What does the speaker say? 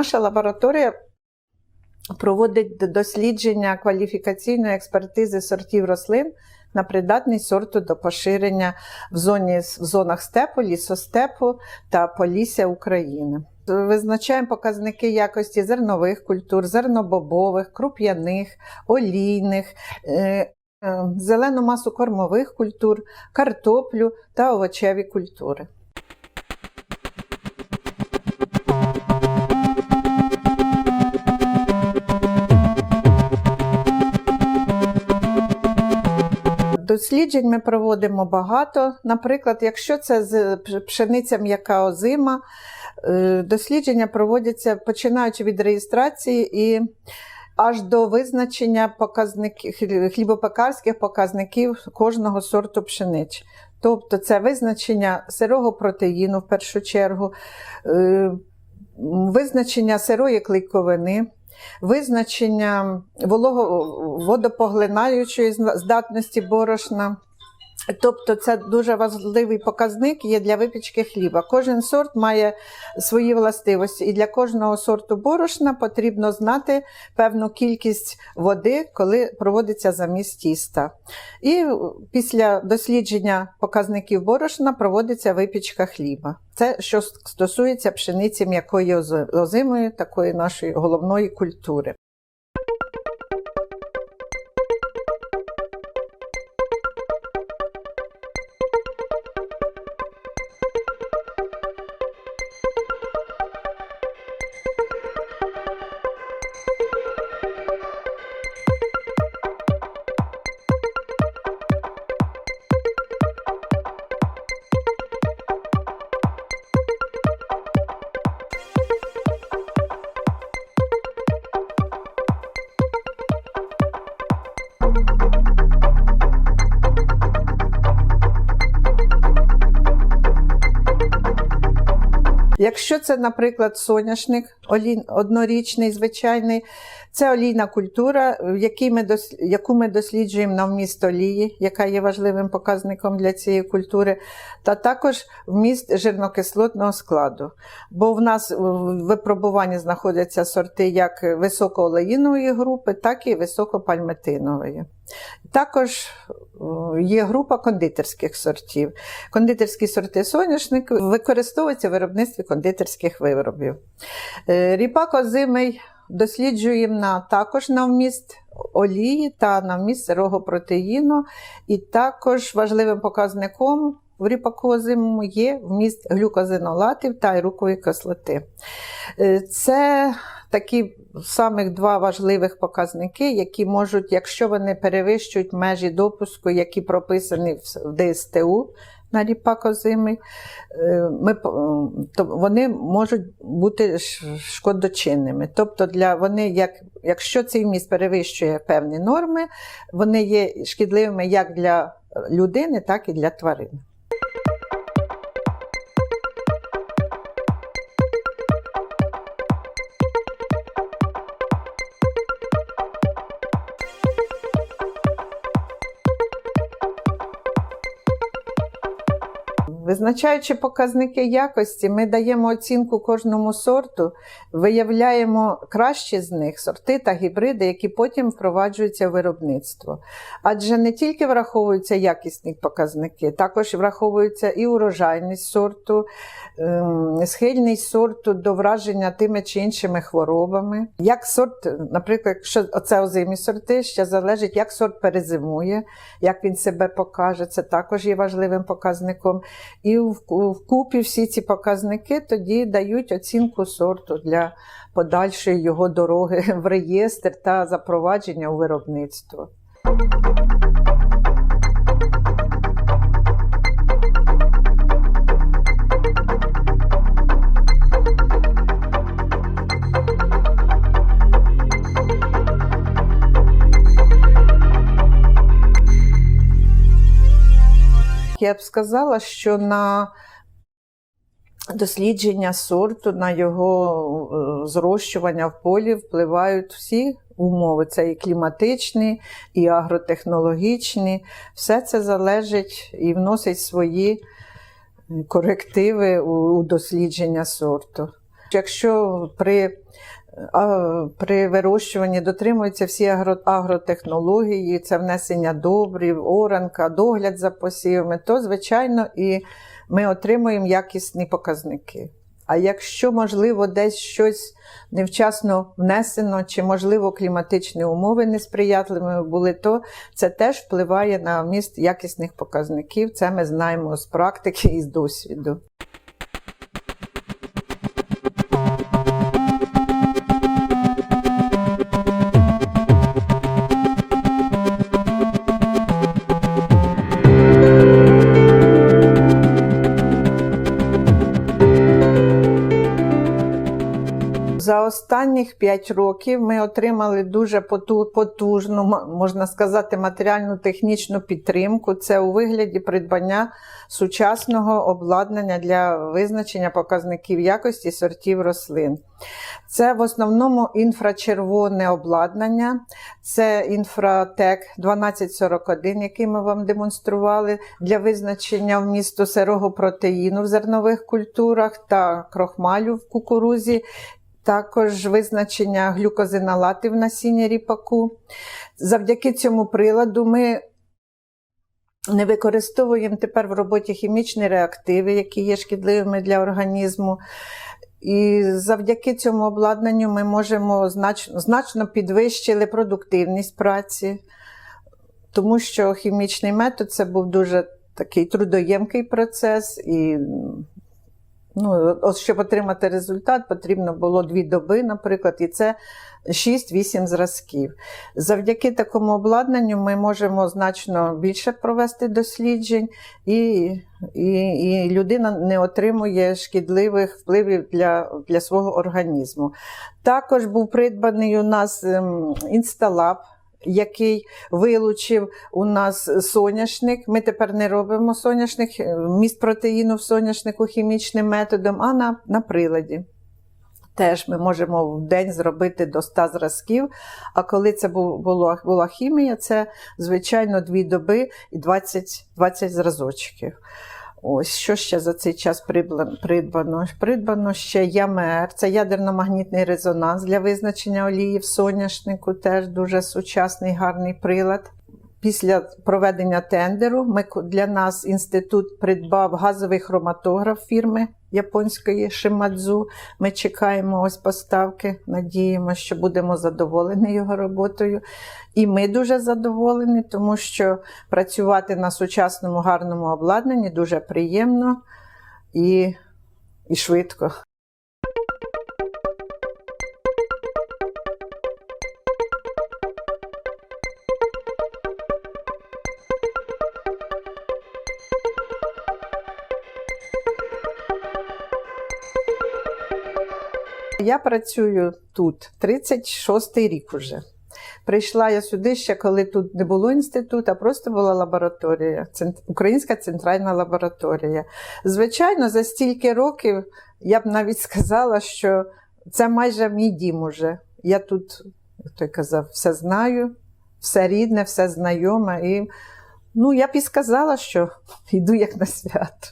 Наша лабораторія проводить дослідження кваліфікаційної експертизи сортів рослин на придатність сорту до поширення в, зоні, в зонах степу, лісостепу та полісся України. Визначаємо показники якості зернових культур, зернобобових, круп'яних, олійних, е, е, зелену масу кормових культур, картоплю та овочеві культури. Досліджень ми проводимо багато. Наприклад, якщо це з пшениця м'яка озима, е, дослідження проводяться починаючи від реєстрації і аж до визначення показників, хлібопекарських показників кожного сорту пшениць. Тобто це визначення сирого протеїну в першу чергу, е, визначення сирої клейковини, визначення водопоглинаючої здатності борошна. Тобто це дуже важливий показник є для випічки хліба. Кожен сорт має свої властивості, і для кожного сорту борошна потрібно знати певну кількість води, коли проводиться замість тіста. І після дослідження показників борошна проводиться випічка хліба. Це що стосується пшениці м'якої озимої, такої нашої головної культури. Якщо це, наприклад, соняшник олій, однорічний, звичайний, це олійна культура, ми яку ми досліджуємо на вміст олії, яка є важливим показником для цієї культури, та також вміст жирнокислотного складу. Бо в нас в випробуванні знаходяться сорти як високоолеїнової групи, так і високопальметинової. Також є група кондитерських сортів. Кондитерські сорти соняшник використовуються в виробництві кондитерських виробів. Ріпак озимий досліджуємо на, також на вміст олії та на вміст сирого протеїну. І також важливим показником в ріпаку озимому є вміст глюкозинолатів та айрукової кислоти. Це такі самих два важливих показники, які можуть, якщо вони перевищують межі допуску, які прописані в ДСТУ на ріпак озимий, ми, то вони можуть бути шкодочинними. Тобто, для вони, як, якщо цей вміст перевищує певні норми, вони є шкідливими як для людини, так і для тварин. Визначаючи показники якості, ми даємо оцінку кожному сорту, виявляємо кращі з них сорти та гібриди, які потім впроваджуються в виробництво. Адже не тільки враховуються якісні показники, також враховується і урожайність сорту, схильність сорту до враження тими чи іншими хворобами. Як сорт, наприклад, якщо оце озимі сорти, ще залежить, як сорт перезимує, як він себе покаже, це також є важливим показником. І вкупі всі ці показники тоді дають оцінку сорту для подальшої його дороги в реєстр та запровадження у виробництво. Я б сказала, що на дослідження сорту, на його зрощування в полі впливають всі умови. Це і кліматичні, і агротехнологічні. Все це залежить і вносить свої корективи у дослідження сорту. Якщо при При вирощуванні дотримуються всі агро, агротехнології, це внесення добрів, оранка, догляд за посівами, то, звичайно, і ми отримуємо якісні показники. А якщо, можливо, десь щось невчасно внесено, чи, можливо, кліматичні умови несприятливими були, то це теж впливає на вміст якісних показників. Це ми знаємо з практики і з досвіду. За останніх 5 років ми отримали дуже потужну, можна сказати, матеріальну технічну підтримку. Це у вигляді придбання сучасного обладнання для визначення показників якості сортів рослин. Це в основному інфрачервоне обладнання, це інфратек 1241, який ми вам демонстрували для визначення вмісту сирого протеїну в зернових культурах та крохмалю в кукурузі. Також визначення глюкозиналатів в насінні ріпаку. Завдяки цьому приладу ми не використовуємо тепер в роботі хімічні реактиви, які є шкідливими для організму. І завдяки цьому обладнанню ми можемо значно, значно підвищили продуктивність праці, тому що хімічний метод це був дуже такий трудоємкий процес, і ну, от щоб отримати результат, потрібно було дві доби, наприклад, і це 6-8 зразків. Завдяки такому обладнанню ми можемо значно більше провести досліджень, і, і, і людина не отримує шкідливих впливів для, для свого організму. Також був придбаний у нас ем, інсталаб. Який вилучив у нас соняшник. Ми тепер не робимо соняшник, е, вміст протеїну в соняшнику хімічним методом, а на, на приладі. Теж ми можемо в день зробити до 100 зразків. А коли це було, була хімія, це звичайно дві доби і 20, 20 зразочків. Ось що ще за цей час придбано? Придбано, ще ЯМР, це ядерно-магнітний резонанс для визначення олії в соняшнику, теж дуже сучасний гарний прилад. Після проведення тендеру ми для нас інститут придбав газовий хроматограф фірми японської Шимадзу. Ми чекаємо ось поставки. Надіємося, що будемо задоволені його роботою. І ми дуже задоволені, тому що працювати на сучасному гарному обладнанні дуже приємно і, і швидко. Я працюю тут 36-й рік уже. Прийшла я сюди ще, коли тут не було інституту, а просто була лабораторія, Українська центральна лабораторія. Звичайно, за стільки років я б навіть сказала, що це майже мій дім уже. Я тут, як той казав, все знаю, все рідне, все знайоме. І ну, я б і сказала, що йду як на свято.